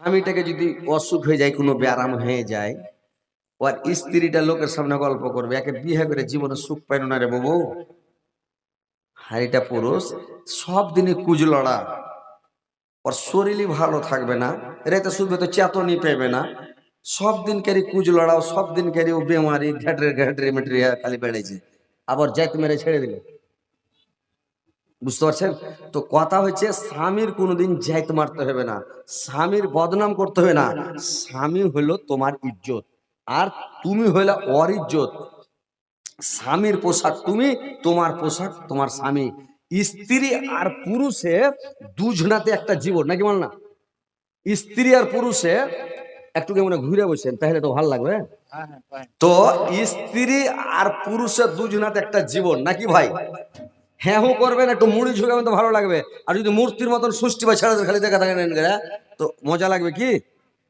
স্বামীটাকে যদি অসুখ হয়ে যায়, কোনো ব্যারাম হয়ে যায়, ওর স্ত্রীটা লোকের সামনে গল্প করবে, একে বিয়ে করে জীবনে সুখ পাইল না রে বাবু। হারিটা পুরুষ, সব দিনই কুজলড়া। ওর শরীরই ভালো থাকবে না, রেতে শুধু তো চেতনই পেবে না। সব দিন কারি কুজ লড়াও সব দিন কারি ও বেমারি ঘেটরে ঘেটরে মেটরে খালি বেড়েছে। আবার যাইতে মেরে ছেড়ে দিলে। বুঝতে পারছেন? তো কথা হচ্ছে স্বামীর কোনোদিন যাইতে মারতে হবে না। স্বামীর বদনাম করতে হবে না। স্বামী হলো তোমার ইজ্জত আর তুমি হইলা অর ইজ্জত। স্বামীর পোশাক তুমি তোমার পোশাক তোমার স্বামী। স্ত্রী আর পুরুষে দুজনাতে একটা জীবন নাকি বল না? স্ত্রী আর পুরুষে একটু কেমন ঘুরে বসেন তাহলে তো ভালো লাগবে। তো স্ত্রী আর পুরুষের দুজনাতে একটা জীবন নাকি ভাই? হ্যাঁ হু করবেন, একটু মুড়ি ঝুঁকাবেন তো ভালো লাগবে। আর যদি মূর্তির মতন সুষ্টি বা ছেড়ে খালি দেখা থাকেন তো মজা লাগবে কি?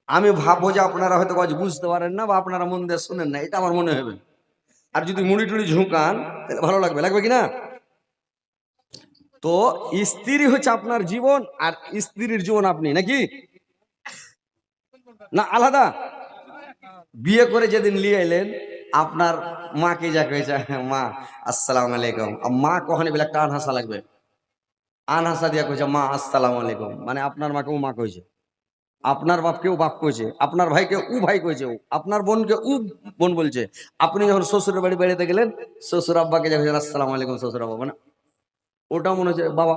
আমি ভাববো যে আপনারা হয়তো কাজ বুঝতে পারেন না বা আপনারা মন দিয়ে শুনেন না, এটা আমার মনে হবে। আর যদি মুড়ি টুড়ি ঝুঁকান, তাহলে ভালো লাগবে লাগবে কি না? তো স্ত্রী হচ্ছে আপনার জীবন, আর স্ত্রীর জীবন আপনি, নাকি? না, আলাদা। বিয়ে করে যেদিন নিয়ে এলেন আপনার মা মাকে যা কয়েছে মা, আসসালাম আলাইকুম। মা কখনই বলে একটা আনহাসা লাগবে? আনহাসা দিয়া কইছে, মা, আসসালাম আলাইকুম। মানে আপনার মাকেও মা কইছে। আপনার বাপকেও বাপ কইছে। আপনার ভাইকে উ ভাই কইছে। আপনার বোনকে উ বোন বলছে। আপনি যখন শ্বশুরের বাড়ি বেড়াতে গেলেন, শ্বশুর আব্বাকে যা কইছেন আসসালাম আলাইকুম শ্বশুর আব্বা। মানে ওটা মনে হচ্ছে বাবা,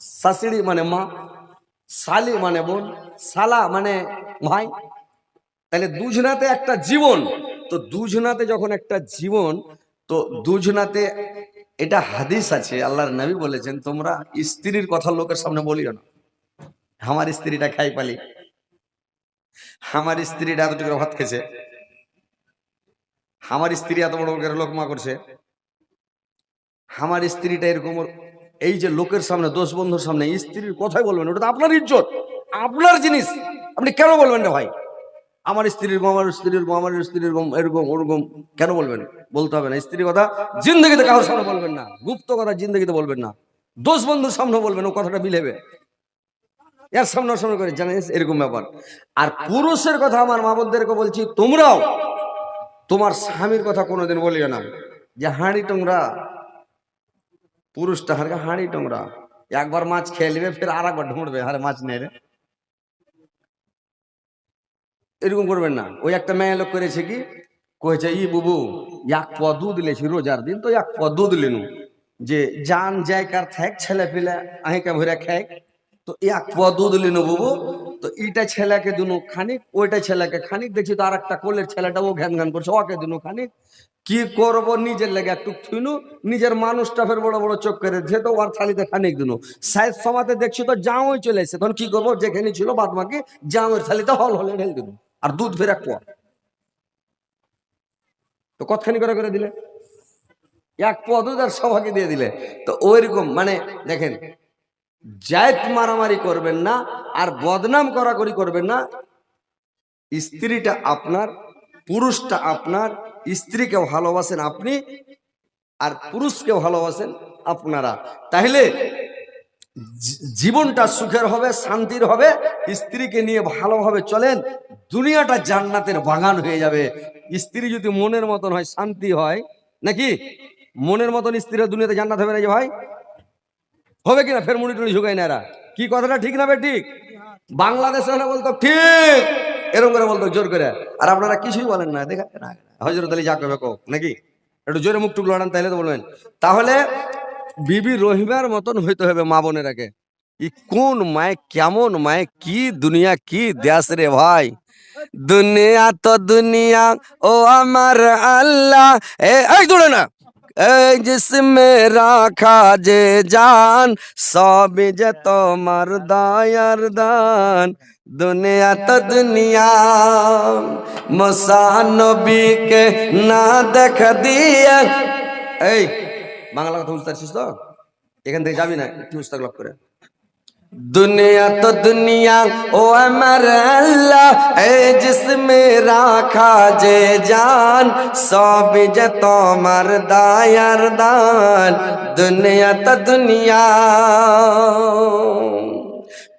শাশুড়ি মানে মা, শালি মানে বোন, শালা মানে ভাই। তাহলে দুজনাতে একটা জীবন। তো দুজনাতে যখন একটা জীবন, তো দুজনাতে এটা হাদিস আছে, আল্লাহর নবী বলেছেন, তোমরা স্ত্রীর কথা লোকের সামনে বলিও না। আমার স্ত্রীটা খাই পালি। আমার স্ত্রীটা এতটুকু ভাত খেছে আমার স্ত্রী এত বড় করে লোকমা করছে। আমার স্ত্রীটা এরকম এই যে লোকের সামনে, দোষ বন্ধুর সামনে স্ত্রীর কথাই বলবেন ওটা তো আপনার ইজ্জত। আপনার জিনিস। আপনি কেন বলবেন না ভাই? আমার স্ত্রীর গম আমার স্ত্রীর গম আমার স্ত্রীর গম এরকম ওরকম কেন বলবেন? বলতে হবে না। স্ত্রীর কথা জিন্দগিতে কারোর সামনে বলবেন না। গুপ্ত কথা জিন্দগিতে বলবেন না। দোষ বন্ধুর সামনে বলবেন, ও কথাটা মিলেবে। এর সামনে সামনে করে জানিস এরকম ব্যাপার। আর পুরুষের কথা আমার মা বোনদেরকে বলছি, তোমরাও, তোমার স্বামীর কথা কোনোদিন বলিও না। যে হাঁড়ি টোংরা পুরুষটা হারকে হাঁড়ি টোংরা। একবার মাছ খেয়ে নেবে, ফের আর একবার ঢুঁড়বে। হারে মাছ নেই রে। এরকম করবেন না। ওই একটা মেয়ে লোক করেছে কি? কয়েছে, ই বুবু, এক প দুধ লেছি রোজার দিন, তো এক প দুধ লেনু যে জান জায়গার থাক ছেলে পেলে আহিকে ভরে খাক, তো এক প দুধ লেনু বুবু। তো ইটা ছেলেকে দুনু খানিক, ওইটা ছেলেকে খানিক, দেখছি তো আর একটা কোলের ছেলেটা ও ঘ্যান ঘ্যান করছে, ওকে দুনু খানিক। কি করব নিজের লেগে একটু থুইনু, নিজের মানুষটা ফের বড় বড় চোখ করে দিছে, তো ওর থালিতে খানিক দিনু। সাইজ সমাতে দেখছি তো জামই চলে এসেছে, তখন কি করব? যেখানে ছিল বাদ বাকি জামের থালিতে হল হলে ঢেল দিনু। আর দুধ ফের পোয়া তো কতখানি করে করে দিলে? এক পোয়া দুধ আর সবাইকে দিয়ে দিলে। তো ওইরকম মানে দেখেন, জায়ত মারামারি করবেন না আর বদনাম করাকরি করবেন না। স্ত্রীটা আপনার, পুরুষটা আপনার স্ত্রীকে ভালোবাসেন আপনি, আর পুরুষকে ভালোবাসেন আপনারা। তাহলে জীবনটা সুখের হবে, শান্তির হবে, স্ত্রীকে নিয়ে ভালোভাবে চলেন, দুনিয়াটা জান্নাতের বাগান হয়ে যাবে। স্ত্রী যদি মনের মতন হয়, শান্তি হয়, নাকি? মনের মতন স্ত্রীরা দুনিয়াতে জান্নাত হবে না যে ভাই? হবে কিনা? ফের মুড়ি টুড়ি ঝুঁকাই না এরা। কি কথাটা ঠিক না বে ঠিক? বাংলাদেশে হলে বলতো, ঠিক! এরকম করে বলতো, জোর করে। আর আপনারা কিছুই বলেন না, দেখা হজরত আলী যা নাকি? একটু জোরে মুখ টুক লড়ান তাহলে তো বলবেন। তাহলে বিবি রহিমার মতন হইতে হবে মা বোনেরাকে। ই কোন মায় কেমন মায়, কি দুনিয়া, কি দেশ রে ভাই? দুনিয়া তো দুনিয়া, ও আমার আল্লাহ। এ না। এই জিসমে রাখা যে জান সব যে তোমার দায়ার দান। দুনিয়া তো দুনিয়া, মসানবীকে না দেখা দিয়ে। এই বাংলা কথা বুঝতে পারছিস তো? এখান থেকে যাবি না, একটু মুস্তাক লাভ করে। দুনিয়া তো দুনিয়া, ও আমার আল্লাহ, এ জিসমে রাখা যে জান সব যে তোমার দায়ার দান। দুনিয়া তো দুনিয়া।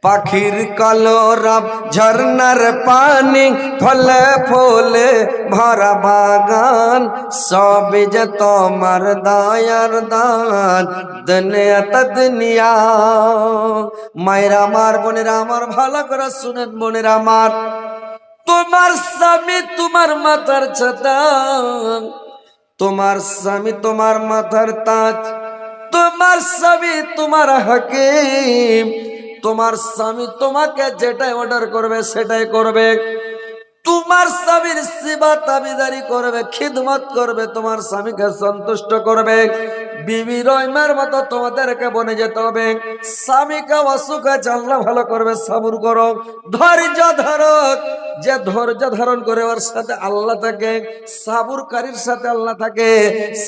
পাখির কলরব ঝর্ণার পানি, ফলে ফুলে ভরা বাগান। সব যে তোমার দায়ার দান দুনিয়া। মায়েরা আমার, বোনেরা আমার, ভালো করে শুনেন বোনেরা আমার। তোমার স্বামী তোমার মাথার ছাতা, তোমার স্বামী তোমার মাথার তাজ, তোমার স্বামী তোমার হাকিম। তোমার স্বামী তোমাকে যেটাই অর্ডার করবে, সেটাই করবে। তোমার স্বামীর সেবা তাবিদারি করবে, খিদমত করবে, তোমার স্বামীকে সন্তুষ্ট করবে। বিবি রইমার মতো তোমাদেরকে বনে যেতে হবে। স্বামীকে অসুখে জানলা ভালো করবে, সাবুর করো। ধৈর্য ধরো, যে ধৈর্য ধারণ করে ওর সাথে আল্লাহ থাকে, সাবুরকারীর সাথে আল্লাহ থাকে,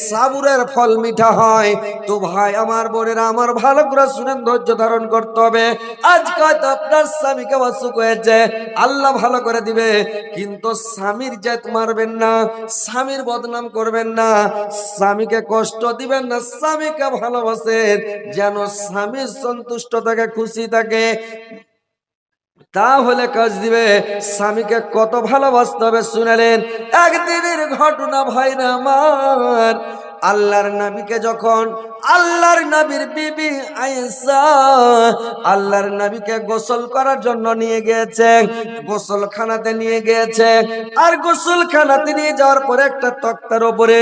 সাবুরের ফল মিঠা হয়। তো ভাই, আমার বোনেরা, আমার ভালো করে শুনেন, ধৈর্য ধারণ করতে হবে। আজকে হয়তো আপনার স্বামীকে অসুখ হয়েছে, আল্লাহ ভালো করে দিবে, কিন্তু স্বামীর জেত মারবেন না, স্বামীর বদনাম করবেন না, স্বামীকে কষ্ট দিবেন না স্বামীকে ভালোবাসেন যেন স্বামীর সন্তুষ্ট থাকে, খুশি থাকে। তাহলে কাজ দিবে, স্বামীকে কত ভালোবাসতে হবে শুনেলেন, একদিনের ঘটনা ভাই না আমার। আল্লাহর নবীকে যখন আল্লাহর নবীর বিবি আয়েশা আল্লাহর নবীকে গোসল করার জন্য নিয়ে গিয়েছে, গোসলখানাতে নিয়ে গিয়েছে। আর গোসলখানাতে নিয়ে যাওয়ার পরে একটা তক্তার উপরে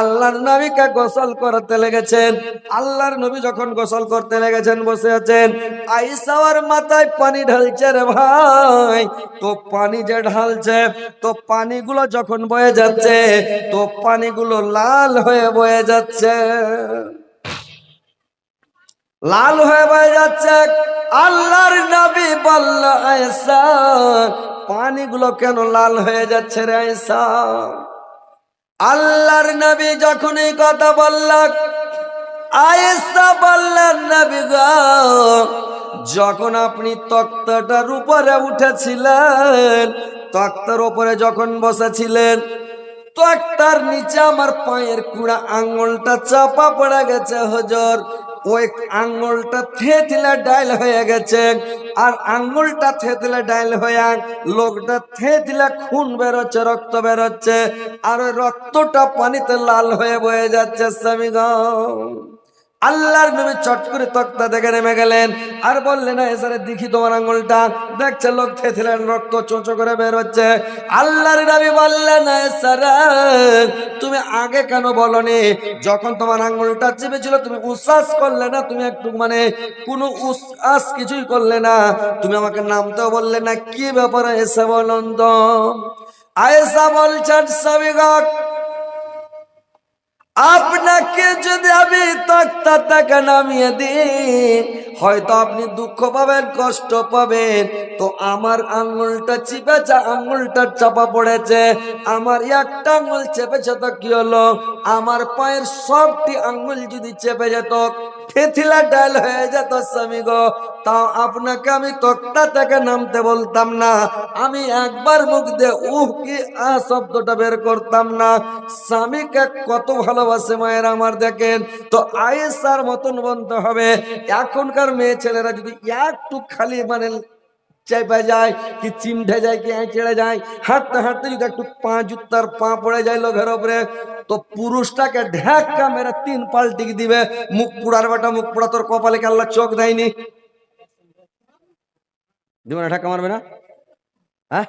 আল্লাহর নবীকে গোসল করতে লেগেছেন। আল্লাহর নবী যখন গোসল করতে লেগেছেন, বসে আছেন আইসাওয়ার মাথায় পানি ঢালছে রে ভাই। তো পানি যে ঢালছে, তো পানিগুলো যখন বয়ে যাচ্ছে, তো পানিগুলো লাল হয়ে বয়ে যাচ্ছে। লাল হয়ে যাচ্ছে। আল্লাহর নবী বলল, আয়েশা, পানিগুলো কেন লাল হয়ে যাচ্ছে রে আয়েশা? আল্লাহর নবী যখন এই কথা বলল, আয়েশা বললেন নবী যখন আপনি তক্তাটার উপরে উঠেছিলেন, তক্তার উপরে যখন বসেছিলেন তক্তার নিচে আমার পায়ের কুড়া আঙুলটা চাপা পড়ে গেছে, হজর। ওই আঙ্গুলটা থেতলে ডাইল হয়ে গেছে। আর আঙ্গুলটা থেতলে ডাইল হয়ে লোকটা থেতলে খুন বেরোচ্ছে, রক্ত বেরোচ্ছে। আর ওই রক্তটা পানিতে লাল হয়ে বয়ে যাচ্ছে, স্বামী আল্লাহর নবী চট করে তক্তা দেখে নেমে গেলেন। আর বললেন এসারে দেখি তোমার আঙ্গুলটা দেখছে লোক থেছিলেন রক্ত চোঁচো করে বের হচ্ছে। আল্লাহর নবী বললেন তুমি আগে কেন বলনি? যখন তোমার আঙ্গুলটা চেপেছিল, তুমি উচ্ছ্বাস করলে না, তুমি একটু মানে কোনো উচ্ছ্বাস কিছুই করলে না। তুমি আমাকে নামতেও বললে না, কি ব্যাপারে এসে বলুন তো? আয়েসা বলছেন সবিগক আপনাকে যদি আমি তক্তা টাকা নামিয়ে দিই হয়তো আপনি দুঃখ পাবেন, কষ্ট পাবেন। তো আমার আঙ্গুলটা চিপেছে আঙ্গুলটা চাপা পড়েছে। আমার একটা আঙুল চেপেছে তো কি হলো? আমার পায়ের সবটি আঙ্গুল যদি চেপে যেত, ফেথিলা ডাল হয়ে যেত, স্বামী গো। তাও আপনাকে আমি তক্তা থেকে নামতে বলতাম না। আমি একবার মুখ দিয়ে উহ, কি আ শব্দটা বের করতাম না। স্বামীকে কত ভালোবাসে মায়ের আমার দেখেন। তো আয়েসার মতন বলতে হবে। এখনকার মেয়ে ছেলেরা যদি একটু খালি মানে চেপে যায়, কি চিমঠে যায়, কি চেড়ে যায়, হাঁটতে হাঁটতে যদি একটু পা জুতার পা পড়ে যায় লোকের ওপরে তো পুরুষটাকে ঢাকা মেরে তিন পাল্টি দিবে। মুখ পুড়ার বেটা, মুখ পুড়া তোর কপালে কি আল্লাহ চোখ দেয়নি? দিবে না ঢাকা মারবে না? হ্যাঁ?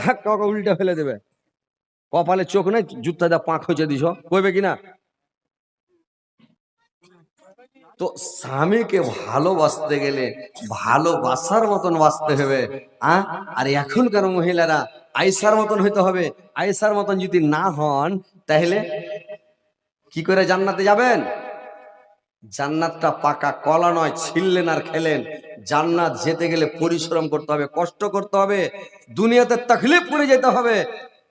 ধাক্কা উল্টা ফেলে দেবে। কপালে চোখ নেই জুতা যা পাঁক হয়েছে দিছ, কইবে কিনা? তো স্বামীকে ভালোবাসতে গেলে ভালোবাসার মতন বাঁচতে হবে আহ আর এখনকার মহিলারা আইসার মতন হইতে হবে। আইসার মতন যদি না হন, তাহলে কি করে জান্নাতে যাবেন? জান্নাতটা পাকা কলা নয়, ছিললেন আর খেলেন। জান্নাত যেতে গেলে পরিশ্রম করতে হবে, কষ্ট করতে হবে, দুনিয়াতে তকলিফ করে যেতে হবে।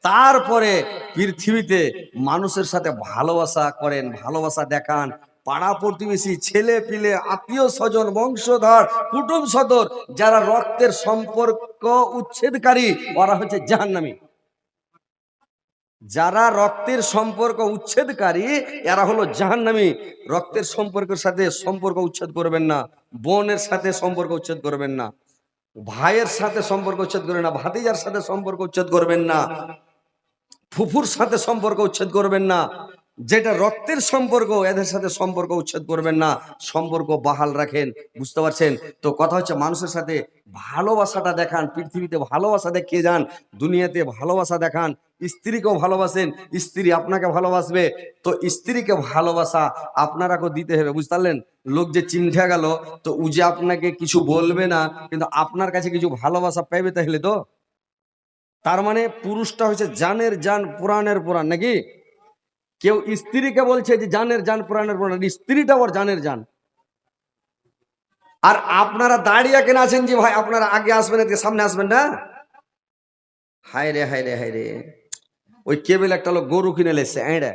তারপরে পৃথিবীতে মানুষের সাথে ভালোবাসা করেন, ভালোবাসা দেখান পাড়া প্রতিবেশী, ছেলে পিলে, আত্মীয় স্বজন, বংশধর, কুটুম সদর, যারা রক্তের সম্পর্ক উচ্ছেদকারী, ওরা হচ্ছে জাহান্নামী। যারা রক্তের সম্পর্ক উচ্ছেদকারী, এরা হলো জাহান্নামী। রক্তের সম্পর্কের সাথে সম্পর্ক উচ্ছেদ করবেন না, বোনের সাথে সম্পর্ক উচ্ছেদ করবেন না, ভাইয়ের সাথে সম্পর্ক উচ্ছেদ করবেন না, ভাতিজার সাথে সম্পর্ক উচ্ছেদ করবেন না, ফুফুর সাথে সম্পর্ক উচ্ছেদ করবেন না যেটা রক্তের সম্পর্ক, এদের সাথে সম্পর্ক উচ্ছেদ করবেন না। সম্পর্ক বহাল রাখেন, বুঝতে পারছেন? তো কথা হচ্ছে মানুষের সাথে ভালোবাসাটা দেখান, পৃথিবীতে ভালোবাসা দেখিয়ে যান? দুনিয়াতে ভালোবাসা দেখান। স্ত্রীকেও ভালোবাসেন, স্ত্রী আপনাকে ভালোবাসবে। তো স্ত্রীকে ভালোবাসা আপনারাকেও দিতে হবে, বুঝতে পারলেন? লোক যে চিন্তা গেল, তো ও যে আপনাকে কিছু বলবে না, কিন্তু আপনার কাছে কিছু ভালোবাসা পাইবে তাহলে তো? তার মানে পুরুষটা হচ্ছে জানের জান, পুরাণের পুরাণ, নাকি? কেউ স্ত্রীকে বলছে যে জানের জান, পুরাণের পুরাণ স্ত্রীটা ওর জানের জান। আর আপনারা দাঁড়িয়ে কেন আছেন যে ভাই, আপনারা আগে আসবেন এদিকে সামনে আসবেন না? হায় রে হায় রে হায় রে। ওই কেবল একটা লোক গরু কিনে লেসছে এঁড়ে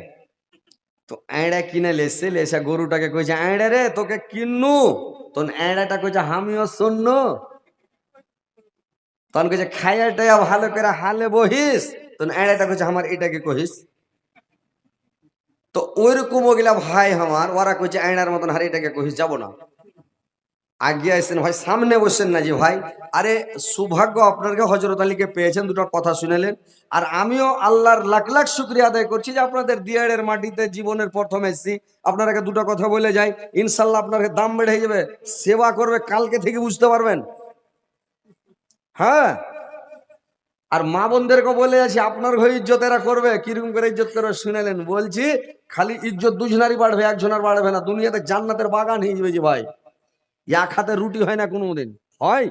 তো এঁড়ে কিনে লেসছে লেসে গরুটাকে কইছে এঁড়ে রে, তোকে কিন্নু। তখন এঁড়াটা কইছে, আমিও শূন্য তখন কইছে খাইয়া টাইয়া ভালো করে হালে বহিস। তখন এঁড়াটা কইছে, আমার এটাকে কহিস। তো ওইরকম ওগুলা ভাই আমার, ওরা কইছে আয়নার মতন হারে এটাকে কহিস, যাব না। আগে আসছেন ভাই, সামনে বসছেন না যে ভাই। আরে সৌভাগ্য আপনাকে হজরত আলীকে পেয়েছেন, দুটো কথা শুনেলেন। আর আমিও আল্লাহর লাখ লাখ শুক্রিয়া আদায় করছি যে আপনাদের দিয়াড়ের মাটিতে জীবনের প্রথম এসেছি। আপনারাকে দুটো কথা বলে যাই। ইনশাল্লাহ আপনার দাম বেড়ে যাবে, সেবা করবে, কালকে থেকে বুঝতে পারবেন। হ্যাঁ? আর মা বোনদেরকে বলে আছি, আপনার ঘরে ইজ্জত এরা করবে? কীরকম করে ইজ্জত করবে শুনেলেন। বলছি, খালি ইজ্জত দুজনারই বাড়বে, একজনের বাড়বে না। দুনিয়াতে জান্নাতের বাগান হয়ে যাবে যে ভাই। এক হাতে রুটি হয় না কোনোদিন। হয়?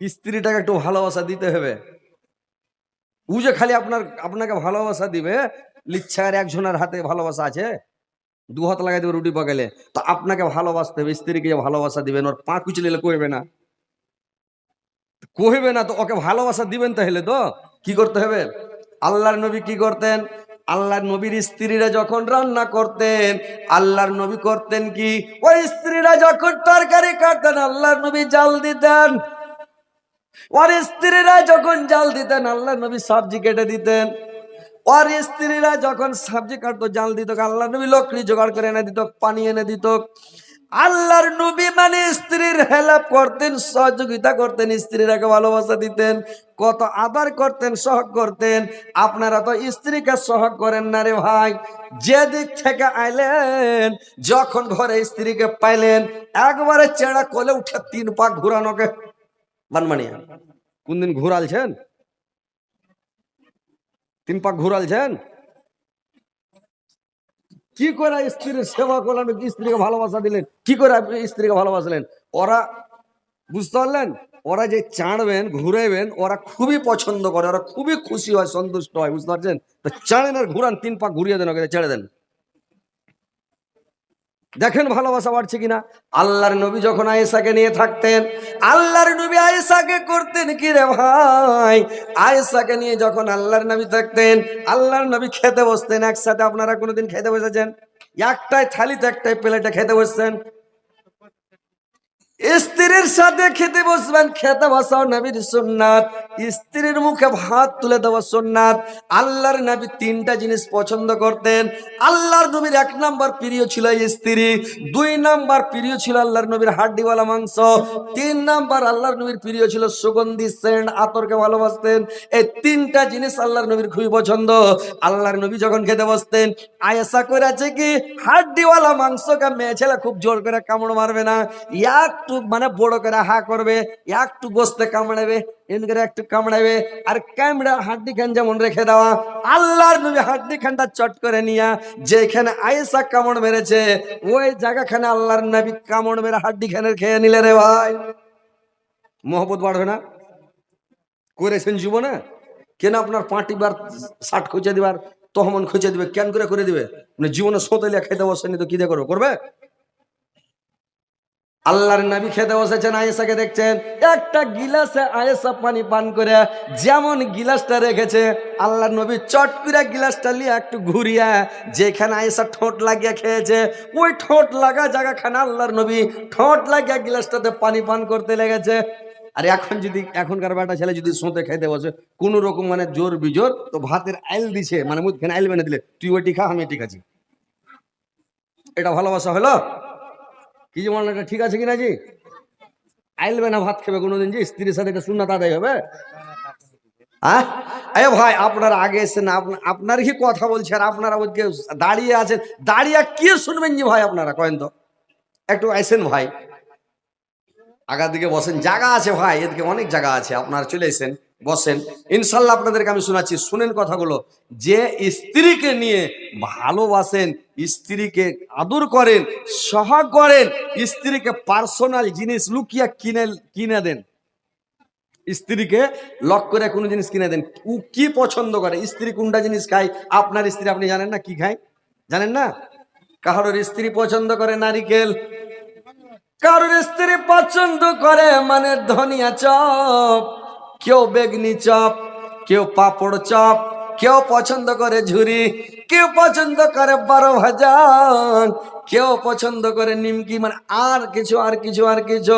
স্ত্রীটাকে একটু ভালোবাসা দিতে হবে। ও যে খালি আপনার, আপনাকে ভালোবাসা দিবে, লিচ্ছার একজনের হাতে ভালোবাসা আছে দু হাত লাগাই দেবে রুটি পাকালে। তো আপনাকে ভালোবাসতে হবে, স্ত্রীকে ভালোবাসা দিবেন, ওর পা কুচলে কইবে না। কহিবে না তো, ওকে ভালোবাসা দিবেন তাহলে তো? কি করতে হবে? আল্লাহর নবী কি করতেন? আল্লাহর নবীর স্ত্রীরা যখন রান্না করতেন, আল্লাহর নবী করতেন কি? ওই স্ত্রীরা যখন তরকারি কাটতেন আল্লাহর নবী জাল দিতেন। ওর স্ত্রীরা যখন জাল দিতেন, আল্লাহর নবী সবজি কেটে দিতেন। ওর স্ত্রীরা যখন সবজি কাটতো, জাল দিত আল্লাহ নবী লকড়ি জোগাড় করে এনে দিত, পানি এনে দিত। আল্লাহর নবী মানে স্ত্রীর হেল্প করতেন, সহযোগিতা করতেন, স্ত্রীরাকে ভালোবাসা দিতেন, কত আদার করতেন সহগ করতেন। আপনারা তো স্ত্রীকে সহগ করেন না রে ভাই। যে দিক থেকে আইলেন, যখন ঘরে স্ত্রীকে পাইলেন, একবারে চেড়া কোলে উঠে তিন পাক ঘুরানোকে। বানমানিয়া, কোনদিন ঘুরালছেন? তিন পাক ঘুরালছেন? কি করে স্ত্রীর সেবা করলেন? স্ত্রীকে ভালোবাসা দিলেন? কি করে স্ত্রীকে ভালোবাসলেন ওরা বুঝতে পারলেন? ওরা যে চাঁড়বেন ঘুরেবেন ওরা খুবই পছন্দ করে, ওরা খুবই খুশি হয়, সন্তুষ্ট হয়, বুঝতে পারছেন? তো চাঁড়েন আর ঘুরান, তিন পাক ঘুরিয়ে দেন ওকে, ছেড়ে দেন। দেখেন ভালোবাসা বাড়ছে কিনা? আল্লাহর নবী যখন আয়েশাকে নিয়ে থাকতেন, আল্লাহর নবী আয়েশাকে করতেন কি রে ভাই? আয়েশাকে নিয়ে যখন আল্লাহর নবী থাকতেন, আল্লাহর নবী খেতে বসতেন একসাথে। আপনারা কোনোদিন খেতে বসেছেন? একটাই থালিতে একটাই প্লেটে খেতে বসছেন? স্ত্রীর সাথে খেতে বসবেন, খেতে বসাও নবীর সোননাথ স্ত্রীর মুখে ভাত তুলে দেওয়া সোননাথ আল্লাহর নবী তিনটা জিনিস পছন্দ করতেন। আল্লাহর নবীর এক নাম্বার প্রিয় ছিল স্ত্রী, দুই নাম্বার প্রিয় ছিল আল্লাহর নবীর হাড্ডিওয়ালা মাংস, তিন নাম্বার আল্লাহর নবীর প্রিয় ছিল সুগন্ধি, সেন্ট, আতরকে ভালোবাসতেন। এই তিনটা জিনিস আল্লাহর নবীর খুবই পছন্দ। আল্লাহর নবী যখন খেতে বসতেন আয়েসা করে আছে কি, হাড্ডিওয়ালা মাংসকে মেয়ে ছেলে খুব জোর করে কামড় মারবে না। একটু মানে বড় করে হা করবে, একটু গোস্তে কামড়াবে, এমনি করে একটু কামড়াবে, আর কামড়া হাড্ডি খান যেমন রেখে দেওয়া, আল্লাহর নবী হাড্ডি খানটা চট করে নিয়া যেখানে আয়েসা কামড় মেরেছে, ওই জায়গাখানে আল্লাহর নবী কামড় মেরে হাড্ডি খানের খেয়ে নিলে রে ভাই। মহব্বত বাড়বে না? করেছেন জীবনে? কেন আপনার পাঁটিবার ষাট খুঁজে দিবার, তহমন খুঁজে দিবে, কেন করে করে দিবে? মানে জীবনে সোতেলিয়া খেতে বসেনি তো কি দিয়ে করবে? করবে? আল্লাহর নবী খেতে বসেছেন আয়েসাকে দেখছেন। একটা গিলাসে আয়েশা পানি পান করে যেমন গিলাসটা রেখেছে, আল্লাহর নবী চট করে গিলাসটা নিয়ে একটু ঘুরিয়া যেখানে আয়েশা ঠোঁট লাগিয়ে খেয়েছে, ওই ঠোঁট লাগা জায়গাখানে আল্লাহর নবী ঠোঁট লাগিয়ে গিলাসটাতে পানি পান করতে লেগেছে। আর এখন যদি, এখনকার বেটা ছেলে যদি সোঁতে খাইতে বসে, কোনো রকম মানে জোর বিজোর, তো ভাতের আইল দিছে মানে মুখখানে আইল বেনে দিলে, তুই ওইটি খা, আমি এটি খাচ্ছি। এটা ভালোবাসা হলো? কি যে এটা, ঠিক আছে কিনা জি? আইলবে না ভাত খাবে কোনোদিন যে স্ত্রীর সাথে এটা শূন্য তাদের হবে? হ্যাঁ এ ভাই, আপনারা আগে এসেছেন আপনা- আপনার কি কথা বলছে আর আপনারা ওইদিকে দাঁড়িয়ে আছেন। দাঁড়িয়ে কি শুনবেন জি ভাই আপনারা, কয়েন তো? একটু আইসেন ভাই। আগার দিকে বসেন, জায়গা আছে ভাই, এদিকে অনেক জায়গা আছে, আপনারা চলে এসেন। বসেন। ইনশাল্লাহ আপনাদেরকে আমি শোনাচ্ছি, শুনেন কথাগুলো। যে স্ত্রীকে নিয়ে ভালোবাসেন, স্ত্রীকে আদর করেন, সহাগ করেন, স্ত্রীকে পার্সোনাল জিনিস লুকিয়ে কিনে কিনে দেন। স্ত্রীকে লক করে কোনো জিনিস কিনে দেন। ও কি পছন্দ করে? স্ত্রী কোনটা জিনিস খায়? আপনার স্ত্রী, আপনি জানেন না কি খায়? জানেন না? কারোর স্ত্রী পছন্দ করে নারিকেল, কারোর স্ত্রী পছন্দ করে মানে ধনিয়া চপ। কেউ বেগনি চপ, কেউ পাপড় চপ, কেউ পছন্দ করে ঝুরি, কেউ পছন্দ করে বারো ভাজান। কেউ পছন্দ করে নিমকি মানে আর কিছু আর কিছু আর কিছু।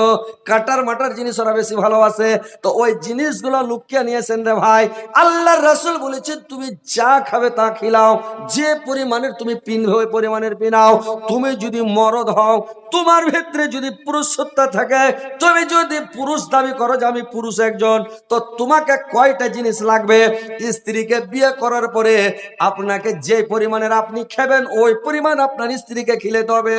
কাটার মাটার জিনিস ওরা বেশি ভালোবাসে। তো ওই জিনিসগুলো লুকিয়ে নিয়েছেন রে ভাই। আল্লাহ রসুল বলেছেন, তুমি যা খাবে তা খিলাও। যে পরিমাণের তুমি পিনবে ওই পরিমাণের পিনাও। তুমি যদি মরদ হও, তোমার ভিতরে যদি পুরুষত্বা থাকে, তুমি যদি পুরুষ দাবি করো যে আমি পুরুষ একজন, তো তোমাকে কয়টা জিনিস লাগবে? স্ত্রীকে বিয়ে করার পরে আপনাকে যে পরিমাণের আপনি খাবেন, ওই পরিমাণ আপনার স্ত্রীকে খিলেতে হবে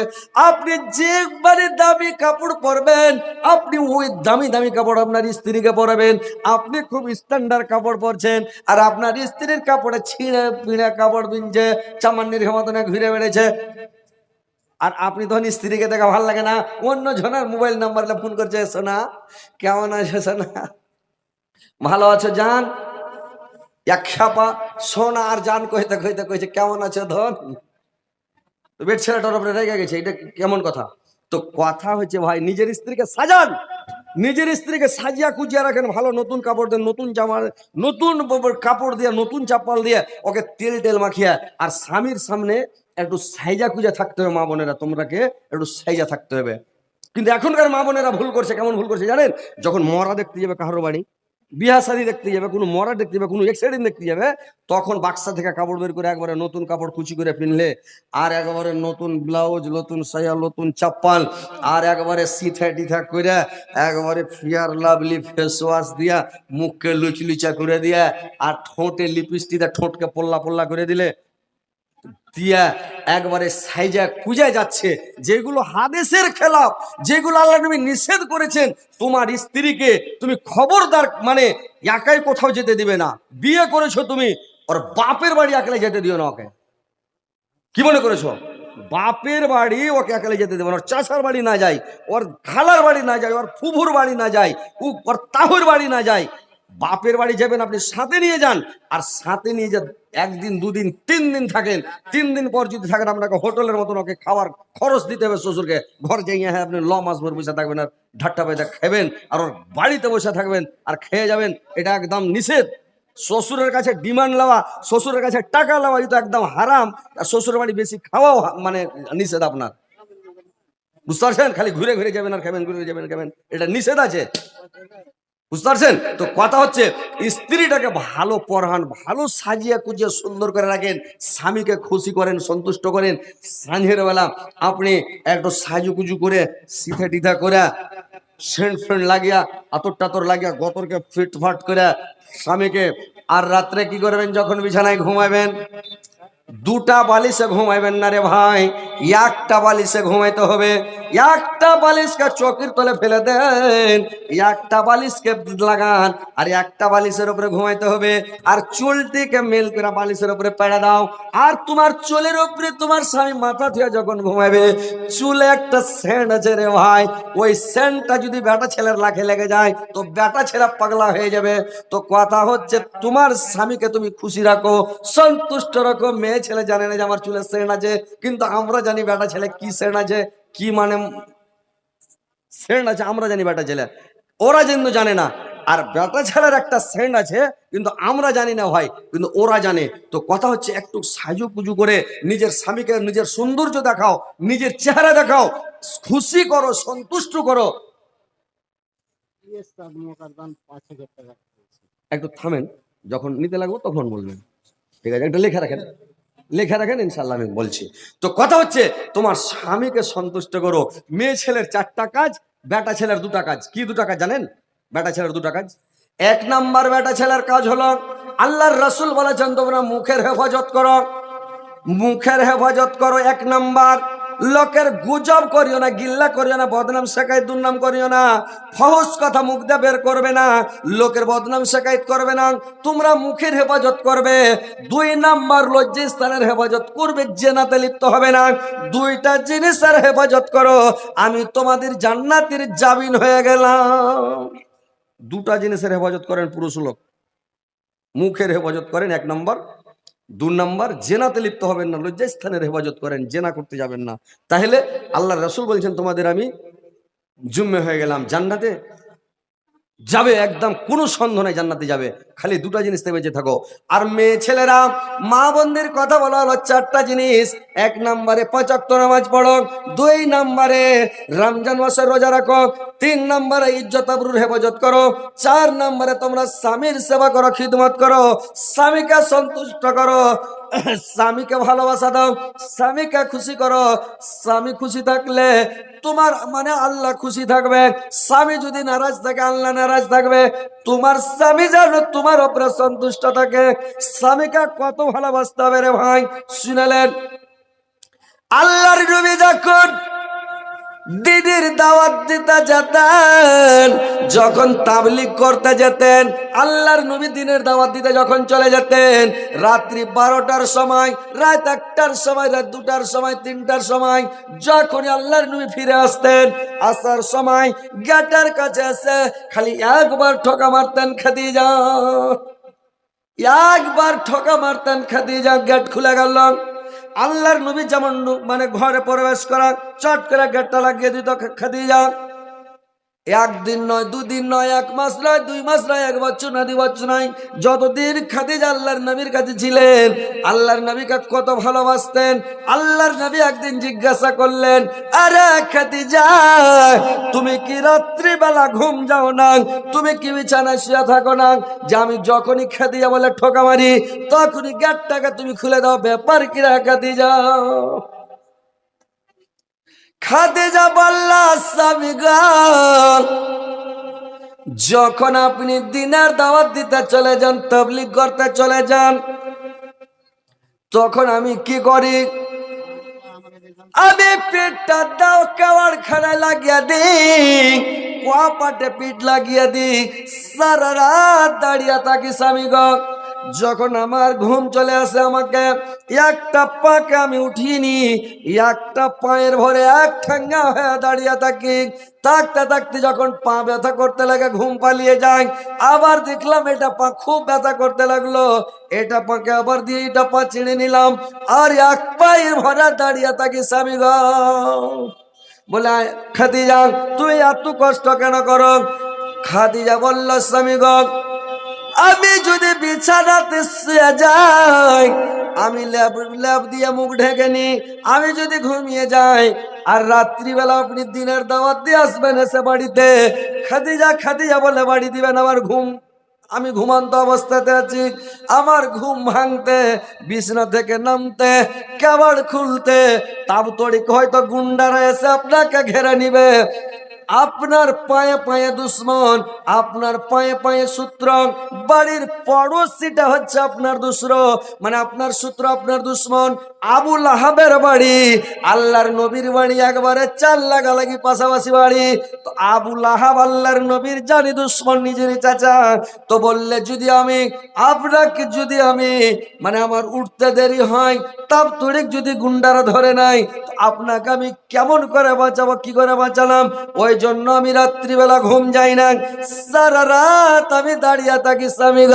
আপনি যে একবারে দামি কাপড় পরবেন, আপনি ওই দামি দামি কাপড় আপনার স্ত্রীকে পরাবেন। আপনি খুব স্ট্যান্ডার্ড কাপড় পরছেন আর আপনার স্ত্রীর কাপড়ে ছিঁড়ে পিঁড়ে কাপড় পিনছে চামান্নির মতনে ঘুরে বেড়েছে। আর আপনি তখন স্ত্রীকে দেখা ভালো লাগে না, অন্য জনের মোবাইল নাম্বার ফোন করছে, সোনা, কেমন আছে সোনা? ভালো আছো জান? এক সোনা আর জান কইতে কইতে, কইছে, কেমন আছে ধন? তো বেড ছেলেটার রেগে গেছে, এটা কেমন কথা? তো কথা হচ্ছে, ভাই, নিজের স্ত্রীকে সাজান। নিজের স্ত্রীকে সাজিয়া কুজিয়া রাখেন, ভালো নতুন কাপড় দেন, নতুন জামা, নতুন কাপড় দিয়ে, নতুন চাপ্পাল দিয়ে ওকে তেল টেল মাখিয়া, আর স্বামীর সামনে একটু সাইজা কুজা থাকতে হবে মা বোনেরা, তোমরাকে একটু সাইজা থাকতে হবে। কিন্তু এখনকার মা বোনেরা ভুল করছে, কেমন ভুল করছে জানেন? যখন মরা দেখতে যাবে কারোর বাড়ি বিয়া দেখতে যাবে, কোনো মরা দেখতে যাবে, কোনো এক্সাইডিং দেখতে যাবে, তখন বাক্সা থেকে কাপড় বের করে একবারে নতুন কাপড় কুচি করে পিনলে, আর একবারে নতুন ব্লাউজ নতুন সায়া, নতুন চাপ্পাল, আর একবারে সিথা টিথা করে একবারে ফিয়ার লাভলি ফেস ওয়াশ দিয়া, মুখকে লুচলুচা করে দিয়া, আর ঠোঁটে লিপস্টিক ঠোঁটকে পোল্লা পোল্লা করে দিলে দিয়া একবারে সাইজা কুজা যাচ্ছে যেগুলো হাদেশের খেলাফ, যেগুলো আল্লাহ নবী নিষেধ করেছেন, তোমার স্ত্রীকে তুমি খবরদার মানে একাই কোথাও যেতে দিবে না। বিয়ে করেছ তুমি, ওর বাপের বাড়ি একলাই যেতে দিও না ওকে। কি মনে করেছ? বাপের বাড়ি ওকে একালে যেতে দেবে না, ওর চাষার বাড়ি না যায়, ওর খালার বাড়ি না যায়, ওর ফুফুর বাড়ি না যায় উ- ওর তাহুর বাড়ি না যায়। বাপের বাড়ি যাবেন, আপনি সাথে নিয়ে যান, আর সাথে নিয়ে যে একদিন, দুদিন তিন দিন থাকেন। তিন দিন পর যদি থাকেন, আপনাকে হোটেলের মতন ওকে খাওয়ার খরচ দিতে হবে শ্বশুরকে। ঘর যাইয়ে হ্যাঁ আপনি ল মাস ভর বসে থাকবেন আর ঢাট্টা পয়সা খাবেন আর ওর বাড়িতে বসে থাকবেন আর খেয়ে যাবেন, এটা একদম নিষেধ। শ্বশুরের কাছে ডিমান্ড নেওয়া, শ্বশুরের কাছে টাকা নেওয়া, এটা একদম হারাম। আর শ্বশুরের বাড়ি বেশি খাওয়াও মানে নিষেধ আপনার। বুঝতে পারছেন? খালি ঘুরে ঘুরে যাবেন আর খাবেন ঘুরে যাবেন, খাবেন। এটা নিষেধ আছে। বুঝতে পারছেন? তো কথা হচ্ছে, স্ত্রীটাকে ভালো পড়ান ভালো সাজিয়ে কুজিয়ে সুন্দর করে রাখেন, স্বামীকে খুশি করেন, সন্তুষ্ট করেন। সাঁঝের বেলা আপনি একটু সাজু কুজু করে সিথা টিথা করে সেন্ট ফ্রেন্ড লাগিয়া আতর টাতর লাগিয়া, গতরকে ফিট ফাট করে, স্বামীকে আর রাত্রে কি করবেন যখন বিছানায় ঘুমাবেন? দুটা বালিশে ঘুমাইবেন না রে ভাই, একটা বালিশে ঘুমাইতে হবে। একটা বালিশকে চকির তলে ফেলে দেন, একটা বালিশকে লাগান, আর একটা বালিশের উপরে ঘুমাইতে হবে, আর চুলটিকে মেল করে বালিশের উপরে পেড়ে দাও, আর তোমার চুলের উপরে তোমার স্বামী মাথা থেকে যখন ঘুমাবে চুলে একটা সেন্ট আছে রে ভাই, ওই সেন্টটা যদি বেটা ছেলের লাখে লেগে যায়, তো বেটা ছেলে পাগলা হয়ে যাবে। তো কথা হচ্ছে, তোমার স্বামীকে তুমি খুশি রাখো, সন্তুষ্ট রাখো, মেয়ে ছেলে জানে না যে আমার চুলের সেন্ট আছে, কিন্তু আমরা জানি বেটা ছেলে কি সেন্ট আছে। কি মানে সেন্ট আছে? আমরা জানি বেটা ছেলে ওরা কিন্তু জানে না। আর বেটা ছেলের একটা সেন্ট আছে, কিন্তু আমরা জানি না ভাই, কিন্তু ওরা জানে। তো কথা হচ্ছে একটু সাজু পুজু করে নিজের স্বামীকে, নিজের সৌন্দর্য দেখাও, নিজের চেহারা দেখাও, খুশি করো, সন্তুষ্ট করো। একটু থামেন, যখন নিতে লাগবো তখন বলবেন। ঠিক আছে, একটা লেখা রাখেন। লেখা রাখেন ইনশাল্লাহ আমি বলছি। তো কথা হচ্ছে, তোমার স্বামীকে সন্তুষ্ট করো। মেয়ে ছেলের চারটা কাজ, বেটা ছেলের দুটা কাজ। কি দুটা কাজ জানেন? বেটা ছেলের দুটা কাজ। এক নাম্বার বেটা ছেলের কাজ হলো, আল্লাহর রসুল বলেছেন, তোমরা মুখের হেফাজত করো। মুখের হেফাজত করো, এক নাম্বার। লোকের গুজব করিও না, গিল্লা করিও না, বদনাম শেখায় দুর্নাম করিও না। ফহস কথা মুখ দিয়ে বের করবে না, লোকের বদনাম শেখায়ত করবে না। তোমরা মুখের হেফাজত করবে, দুই নাম্বার লজ্জা স্থানের হেফাজত করবে, জেনাতে লিপ্ত হবে না। দুইটা জিনিসের হেফাজত করো, আমি তোমাদের জান্নাতের জামিন হয়ে গেলাম। দুটা জিনিসের হেফাজত করেন পুরুষ লোক। মুখের হেফাজত করেন এক নম্বর দু নম্বর, জেনাতে লিপ্ত হবেন না লজ্জা স্থানের হেফাজত করেন, জেনা করতে যাবেন না। তাহলে আল্লাহ রসুল বলছেন, তোমাদের আমি জুম্মে হয়ে গেলাম জান্নাতে। যাবে একদম, কোনো সন্দেহ নাই জান্নাতে যাবে। খালি দুটা জিনিস থেকে বেঁচে থাকো। আর মেয়ে ছেলেরা, মা বোনদের কথা বলা, হলো চারটা জিনিস। এক নম্বরে পাঁচাক্ত নামাজ পড়ো, দুই নম্বরে রমজান মাসের রোজা রাখো, তিন নম্বরে ইজ্জত, আবরুর হেফাজত করো, চার নম্বরে তোমরা স্বামীর সেবা করো, খিদমত করো, স্বামীকে সন্তুষ্ট করো, স্বামীকে ভালোবাসা দাও, স্বামীকে খুশি করো। স্বামী খুশি থাকলে তোমার মানে আল্লাহ খুশি থাকবে। স্বামী যদি নারাজ থাকে, আল্লাহ নারাজ থাকবে। তোমার স্বামী যেন তোমার উপরে সন্তুষ্ট থাকে। স্বামীকে কত ভালোবাসতে হবে রে ভাই? শুনালেন? আল্লাহর নবী যখন দিদির দাওয়াত দিতে যেতেন, যখন তাবলিগ করতে যেতেন, আল্লাহর নবী দিনের দাওয়াত দিতে যখন চলে যেতেন, রাত্রি বারোটার সময়, রাত একটার সময়, রাত দুটার সময়, তিনটার সময় যখন আল্লাহর নবী ফিরে আসতেন, আসার সময় গেটের কাছে এসে খালি একবার ঠকা মারতেন খাদিজা। একবার ঠকা মারতেন খাদিজা, গেট খুলে গেল। আল্লাহর নবী যেমন মানে ঘরে প্রবেশ করা চট করে গেটটা লাগিয়ে দিত খাদিজা একদিন নয়, দুদিন নয়, এক মাস নয়, দুই মাস নয়, এক বছর নয়, দুই বছর নয়, যতদিন খাদিজা আল্লাহর নবীর কাছে ছিলেন, আল্লাহর নবীকে কত ভালোবাসতেন, আল্লাহর নবী একদিন জিজ্ঞাসা করলেন, আরে খাদিজা, তুমি কি রাত্রিবেলা ঘুম যাও না? তুমি কি বিছানায় শুয়ে থাকো না? যে আমি যখনই খাদিজা বলে ঠোকা মারি, তখনই গেটটাকে তুমি খুলে দাও, ব্যাপার কি রা খাদিজা? খাদিজা বল্লা স্বামী গো। যখন আপনি দিনের দাওয়াত দিতে চলে যান, তবলিগ করতে চলে যান, তখন আমি কি করি? আমি পেটটা দাও কেওয়ার খানায় লাগিয়ে দিই কোয়া পাটে পিঠ লাগিয়ে দিই। সারা রাত দাঁড়িয়ে থাকি স্বামী গো। যখন আমার ঘুম চলে আসে আমাকে, একটা পাকে আমি উঠিনি, একটা পায়ের ভরে এক ঠেঙ্গা হয়ে দাঁড়িয়ে থাকি। থাকতে থাকতে যখন পা ব্যথা করতে লাগে, ঘুম পালিয়ে যায়, আবার দেখলাম এটা পা খুব ব্যথা করতে লাগল। এটা পাকে আবার দিয়ে এটা পা ছিঁড়ে নিলাম, আর এক পায়ের ভরে দাঁড়িয়ে থাকি স্বামী বলে খাদিজা, তুই এত কষ্ট কেন করো? খাদিজা বলল, স্বামী আমি যদি বিছানাতে শুয়ে যাই, আমি ল্যাব ল্যাব দিয়ে মুখ ঢেকে নি আমি যদি ঘুমিয়ে যাই, আর রাত্রিবেলা আপনি দিনের দাওয়াত দিয়ে আসবেন এসে বাড়িতে, খাদিজা খাদিজা বলে বাড়ি দিবেন আমার ঘুম। আমি ঘুমান্ত অবস্থাতে আছি, আমার ঘুম ভাঙতে, বিছনা থেকে নামতে কেবল খুলতে তাবতড়িক হয়তো গুন্ডারা এসে আপনাকে ঘেরে নিবে। আপনার পায়ে পায়ে দুশ্মন, আপনার পায়ে পায়ে সূত্র বাড়ির পড়োশিটা হচ্ছে আপনার দুসর মানে আপনার সূত্র আপনার দুশ্মন আবুল আহাবের বাড়ি, আল্লাহর নবীর বাড়ি, একবারে চার লাগালাগি পাশাপাশি বাড়ি। তো আবুল আহাব আল্লাহর নবীর জানি দুশ্মন নিজেরই চাচা। তো বললে, যদি আমি আপনাকে যদি আমি মানে আমার উঠতে দেরি হয়, তাপ তড়িক যদি গুন্ডারা ধরে নাই আপনাকে আমি কেমন করে বাঁচাবো, কি করে বাঁচালাম? ওই জন্য আমি রাত্রিবেলা ঘুম যাই না। সারা রাত আমি দাঁড়িয়ে থাকি স্বামী